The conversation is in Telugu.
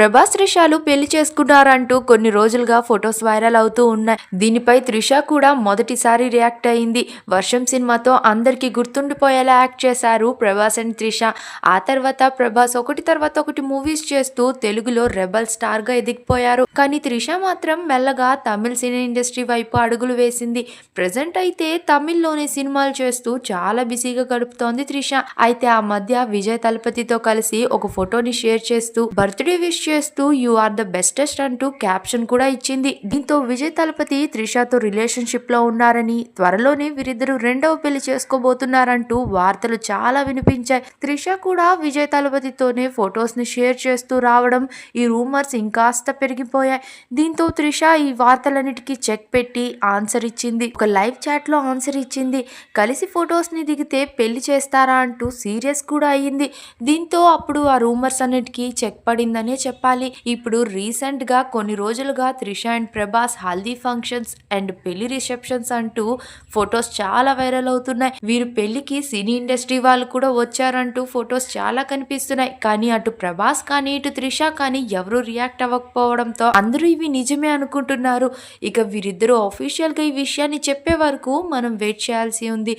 ప్రభాస్ త్రిషాలు పెళ్ళి చేసుకున్నారంటూ కొన్ని రోజులుగా ఫొటోస్ వైరల్ అవుతూ ఉన్నాయి. దీనిపై త్రిష కూడా మొదటిసారి రియాక్ట్ అయింది. వర్షం సినిమాతో అందరికీ గుర్తుండిపోయేలా యాక్ట్ చేశారు ప్రభాస్ అండ్ త్రిష. ఆ తర్వాత ప్రభాస్ ఒకటి తర్వాత ఒకటి మూవీస్ చేస్తూ తెలుగులో రెబల్ స్టార్గా ఎదిగిపోయారు. కానీ త్రిష మాత్రం మెల్లగా తమిళ సినీ ఇండస్ట్రీ వైపు అడుగులు వేసింది. ప్రజెంట్ అయితే తమిళ్ళోనే సినిమాలు చేస్తూ చాలా బిజీగా గడుపుతోంది త్రిష. అయితే ఆ మధ్య విజయ్ తలపతితో కలిసి ఒక ఫోటోని షేర్ చేస్తూ బర్త్డే విష్ చేస్తూ యు ఆర్ ద బెస్టెస్ట్ అంటూ క్యాప్షన్ కూడా ఇచ్చింది. దీంతో విజయ్ తలపతి త్రిషతో రిలేషన్షిప్లో ఉన్నారని త్వరలోనే వీరిద్దరు రెండవ పెళ్ళి చేసుకోబోతున్నారంటూ వార్తలు చాలా వినిపించాయి. త్రిష కూడా విజయ్ తలపతితోనే ఫొటోస్ని షేర్ చేస్తూ రావడం ఈ రూమర్స్ ఇంకాస్త పెరిగిపోయాయి. దీంతో త్రిష ఈ వార్తలన్నిటికీ చెక్ పెట్టి ఆన్సర్ ఇచ్చింది. ఒక లైవ్ చాట్లో ఆన్సర్ ఇచ్చింది. కలిసి ఫొటోస్ని దిగితే పెళ్ళి చేస్తారా అంటూ సీరియస్ కూడా అయ్యింది. దీంతో అప్పుడు ఆ రూమర్స్ అన్నిటికీ చెక్ పడిందనే చెప్పాలి. ఇప్పుడు రీసెంట్గా కొన్ని రోజులుగా Trisha and Prabhas haldi functions and పెళ్ళి రిసెప్షన్స్ అంటూ ఫొటోస్ చాలా వైరల్ అవుతున్నాయి. వీరు పెళ్ళికి సినీ ఇండస్ట్రీ వాళ్ళు కూడా వచ్చారంటూ ఫొటోస్ చాలా కనిపిస్తున్నాయి. కానీ అటు ప్రభాస్ కానీ ఇటు త్రిష కానీ ఎవరు రియాక్ట్ అవ్వకపోవడంతో అందరూ ఇవి నిజమే అనుకుంటున్నారు. ఇక వీరిద్దరూ అఫీషియల్గా ఈ విషయాన్ని చెప్పే వరకు మనం వెయిట్ చేయాల్సి ఉంది.